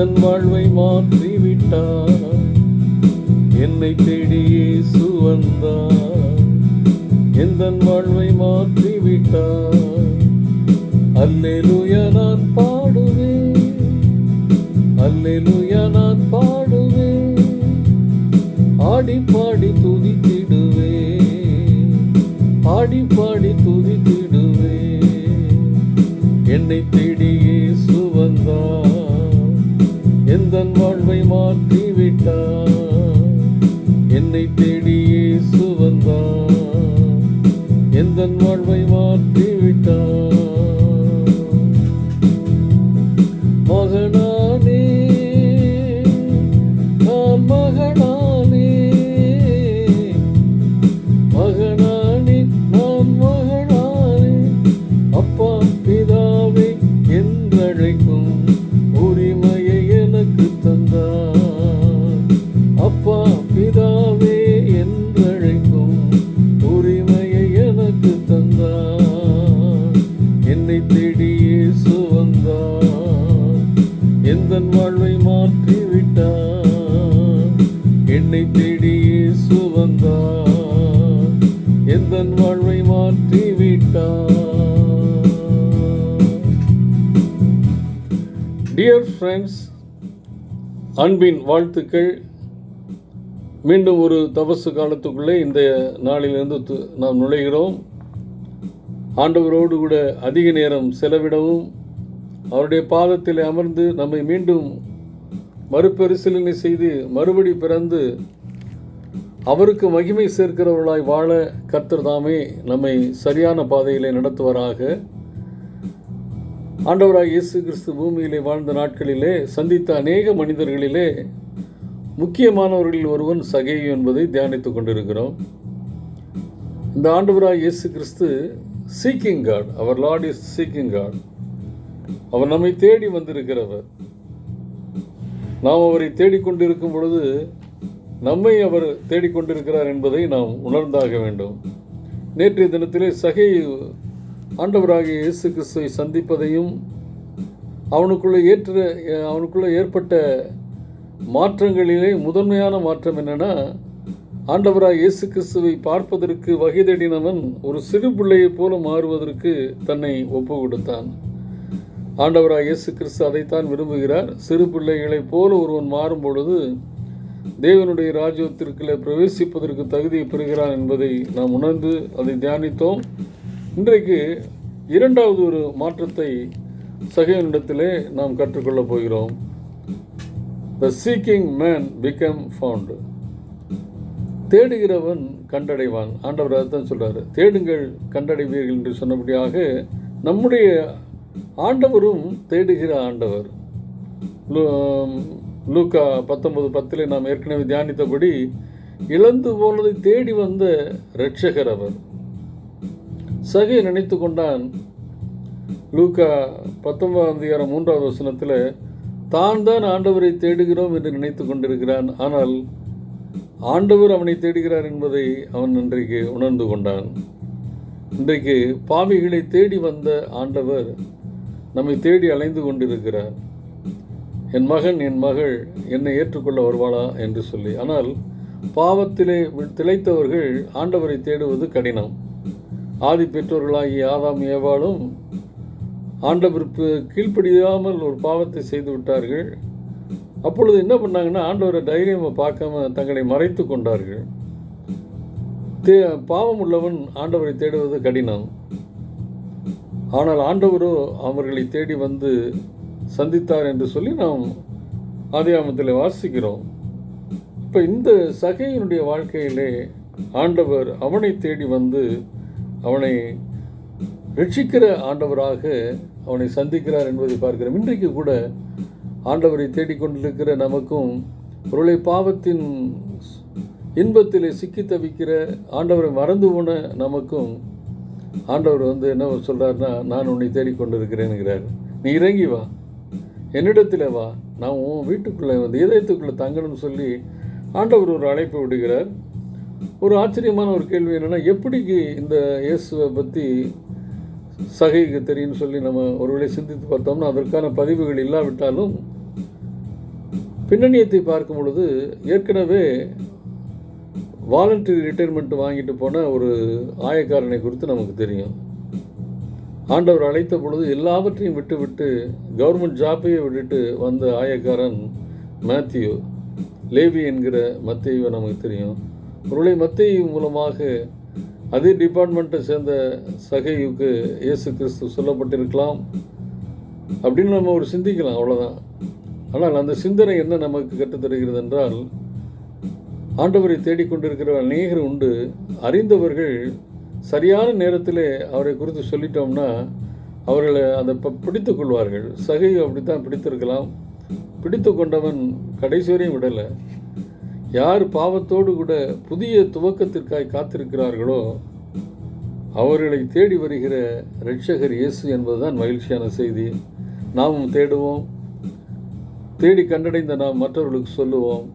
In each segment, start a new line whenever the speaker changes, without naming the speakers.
தன் வாழ்வை மாற்றிவிட்டார். என்னை தேடி சுவந்தார் வந்தார். எந்த வாழ்வை மாற்றி விட்டார் நான் பாடுவேன். அல்லேலூயா நான் பாடுவேன். ஆடி பாடி துதித்திடுவேன். ஆடி பாடி துதித்திடுவேன். என்னை தேடி எந்த ஃப்ரெண்ட்ஸ் அன்பின் வாழ்த்துக்கள். மீண்டும் ஒரு தபசு காலத்துக்குள்ளே இந்த நாளிலிருந்து து- நாம் நுழைகிறோம். ஆண்டவரோடு கூட அதிக நேரம் செலவிடவும் அவருடைய பாதத்தில் அமர்ந்து நம்மை மீண்டும் மறுபரிசீலனை செய்து மறுபடி பிறந்து அவருக்கு மகிமை சேர்க்கிறவர்களாய் வாழ கர்த்தர் தாமே நம்மை சரியான பாதையிலே நடத்துவராக. ஆண்டவராய் இயேசு கிறிஸ்து பூமியிலே வாழ்ந்த நாட்களிலே சந்தித்த அநேக மனிதர்களிலே முக்கியமானவர்களில் ஒருவன் சகேயு என்பதை தியானித்துக் கொண்டிருக்கிறோம். இந்த ஆண்டவராய் Yesu Kristhu seeking God our Lord is seeking God அவர் நம்மை தேடி வந்திருக்கிறவர். நாம் அவரை தேடிக்கொண்டிருக்கும் பொழுது நம்மை அவர் தேடிக்கொண்டிருக்கிறார் என்பதை நாம் உணர்ந்தாக வேண்டும். நேற்றைய தினத்திலே சகை ஆண்டவராகிய இயேசு கிறிஸ்துவை சந்திப்பதையும் அவனுக்குள்ளே ஏற்ற அவனுக்குள்ளே ஏற்பட்ட மாற்றங்களிலே முதன்மையான மாற்றம் என்னென்னா ஆண்டவராக இயேசு கிறிஸ்துவை பார்ப்பதற்கு வகை தேடினவன் ஒரு சிறு பிள்ளையைப் போல மாறுவதற்கு தன்னை ஒப்பு கொடுத்தான் ஆண்டவராக இயேசு கிறிஸ்து அதைத்தான் விரும்புகிறார். சிறு பிள்ளைகளைப் போல ஒருவன் மாறும் பொழுது தேவனுடைய ராஜ்யத்திற்குள்ளே பிரவேசிப்பதற்கு தகுதியை பெறுகிறான் என்பதை நாம் உணர்ந்து அதை தியானித்தோம். இன்றைக்கு இரண்டாவது ஒரு மாற்றத்தை சகையனிடத்திலே நாம் கற்றுக்கொள்ளப் போகிறோம். The seeking man become found தேடுகிறவன் கண்டடைவான். ஆண்டவர் அதான் சொல்கிறார் தேடுங்கள் கண்டடைவீர்கள் என்று சொன்னபடியாக நம்முடைய ஆண்டவரும் தேடுகிற ஆண்டவர். லூக்கா பத்தொன்பது பத்தில் நாம் ஏற்கனவே தியானித்தபடி இழந்து போனதை தேடி வந்த இரட்சகர் அவர். சகை நினைத்து கொண்டான். லூக்கா பத்தொன்பதாம் அதிகாரம் மூன்றாவது வசனத்தில் தான் தான் ஆண்டவரை தேடுகிறோம் என்று நினைத்து கொண்டிருக்கிறான். ஆனால் ஆண்டவர் அவனை தேடுகிறார் என்பதை அவன் இன்றைக்கு உணர்ந்து கொண்டான். இன்றைக்கு பாவிகளை தேடி வந்த ஆண்டவர் நம்மை தேடி அலைந்து கொண்டிருக்கிறார். என் மகன் என் மகள் என்னை ஏற்றுக்கொள்ள வருவாளா? என்று சொல்லி. ஆனால் பாவத்திலே திளைத்தவர்கள் ஆண்டவரை தேடுவது கடினம். ஆதி பெற்றோர்களாகிய ஆதாம் ஏவாளும் ஆண்டவருக்கு கீழ்ப்படியாமல் ஒரு பாவத்தை செய்து விட்டார்கள். அப்பொழுது என்ன பண்ணாங்கன்னா ஆண்டவரை தைரியமாக பார்க்காம தங்களை மறைத்து கொண்டார்கள். தே பாவம் உள்ளவன் ஆண்டவரை தேடுவது கடினம். ஆனால் ஆண்டவரோ அவர்களை தேடி வந்து சந்தித்தார் என்று சொல்லி நாம் ஆதியாமத்தில் வாசிக்கிறோம். இப்போ இந்த சகையினுடைய வாழ்க்கையிலே ஆண்டவர் அவனை தேடி வந்து அவனை ரட்சிக்கிற ஆண்டவராக அவனை சந்திக்கிறார் என்பதை பார்க்கிறோம். இன்றைக்கு கூட ஆண்டவரை தேடிக்கொண்டிருக்கிற நமக்கும் பொருளை பாவத்தின் இன்பத்திலே சிக்கி தவிக்கிற ஆண்டவரை மறந்து போன நமக்கும் ஆண்டவர் வந்து என்ன சொல்கிறாருன்னா நான் உன்னை தேடிக்கொண்டிருக்கிறேன்கிறார் நீ இறங்கி வா. என்னிடத்தில் வா. நான் உன் வீட்டுக்குள்ளே வந்து இதயத்துக்குள்ளே தங்கணும்னு சொல்லி ஆண்டவர் ஒரு அழைப்பு விடுகிறார். ஒரு ஆச்சரியமான ஒரு கேள்வி என்னென்னா எப்படிக்கு இந்த இயேசுவை பற்றி சகைக்கு தெரியும்னு சொல்லி நம்ம ஒருவேளை சிந்தித்து பார்த்தோம்னா அதற்கான பதிவுகள் இல்லாவிட்டாலும் பின்னணியத்தை பார்க்கும் பொழுது ஏற்கனவே வாலண்டரி ரிட்டைர்மெண்ட் வாங்கிட்டு போன ஒரு ஆயக்காரனை குறித்து நமக்கு தெரியும். ஆண்டவர் அழைத்த பொழுது எல்லாவற்றையும் விட்டுவிட்டு கவர்மெண்ட் ஜாப்பையே விட்டுட்டு வந்த ஆயக்காரன் மேத்யூ லேவி என்கிற மத்தியவை நமக்கு தெரியும். பொருளை மத்திய மூலமாக அதே டிபார்ட்மெண்ட்டை சேர்ந்த சகையுக்கு இயேசு கிறிஸ்து சொல்லப்பட்டிருக்கலாம். அப்படின்னு நம்ம ஒரு சிந்திக்கலாம் அவ்வளோதான் ஆனால் அந்த சிந்தனை என்ன நமக்கு கற்றுத்தருகிறது என்றால் ஆண்டவரை தேடிக்கொண்டிருக்கிற அநேகர் உண்டு. அறிந்தவர்கள் சரியான நேரத்தில் அவரை குறித்து சொல்லிட்டோம்னா அவர்களை அதை ப பிடித்து கொள்வார்கள். சகை அப்படித்தான் பிடித்திருக்கலாம். பிடித்து கொண்டவன் கடைசி வரையும் விடலை. யார் பாவத்தோடு கூட புதிய துவக்கத்திற்காய் காத்திருக்கிறார்களோ அவர்களை தேடி வருகிற ரட்சகர் இயேசு என்பதுதான் மகிழ்ச்சியான செய்தி. நாமும் தேடுவோம். தேடி கண்டடைந்த நாம் மற்றவர்களுக்கு சொல்லுவோம்.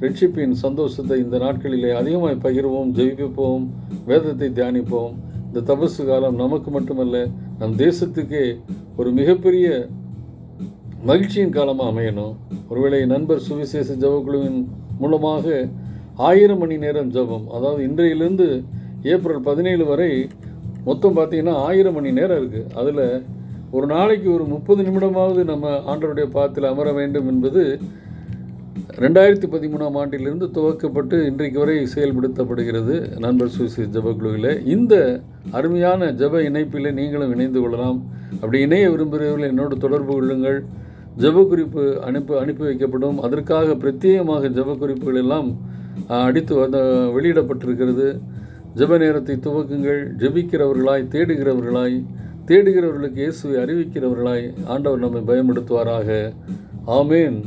ரட்சிப்பின் சந்தோஷத்தை இந்த நாட்களிலே அதிகமாக பகிர்வோம் ஜெயிப்போம் வேதத்தை தியானிப்போம். இந்த தபசு காலம் நமக்கு மட்டுமல்ல நம் தேசத்துக்கே ஒரு மிகப்பெரிய மகிழ்ச்சியின் காலமாக அமையணும். ஒருவேளை நண்பர் சுவிசேஷ ஜவக்குழுவின் மூலமாக ஆயிரம் மணி நேரம் ஜபம். அதாவது இன்றையிலிருந்து ஏப்ரல் பதினேழு வரை மொத்தம் பார்த்திங்கன்னா ஆயிரம் மணி நேரம் இருக்குது அதில் ஒரு நாளைக்கு ஒரு முப்பது நிமிடமாவது நம்ம ஆண்டருடைய பாத்தில் அமர வேண்டும் என்பது ரெண்டாயிரத்தி பதிமூணாம் ஆண்டிலிருந்து துவக்கப்பட்டு இன்றைக்கு வரை செயல்படுத்தப்படுகிறது. நண்பர் சுசி ஜபக்குழுவில் இந்த அருமையான ஜப இணைப்பில் நீங்களும் இணைந்து கொள்ளலாம். அப்படி இணைய விரும்புகிறவர்கள் என்னோடு தொடர்பு கொள்ளுங்கள். ஜபக்குறிப்பு அனுப்பி அனுப்பி வைக்கப்படும். அதற்காக பிரத்யேகமாக ஜபக்குறிப்புகள் எல்லாம் அடித்து வந்த வெளியிடப்பட்டிருக்கிறது. ஜெப நேரத்தை துவக்குங்கள். ஜெபிக்கிறவர்களாய் தேடுகிறவர்களாய் தேடுகிறவர்களுக்கு இயேசுவை அறிவிக்கிறவர்களாய் ஆண்டவர் நம்மை பயமெடுத்துவாராக. ஆமேன்.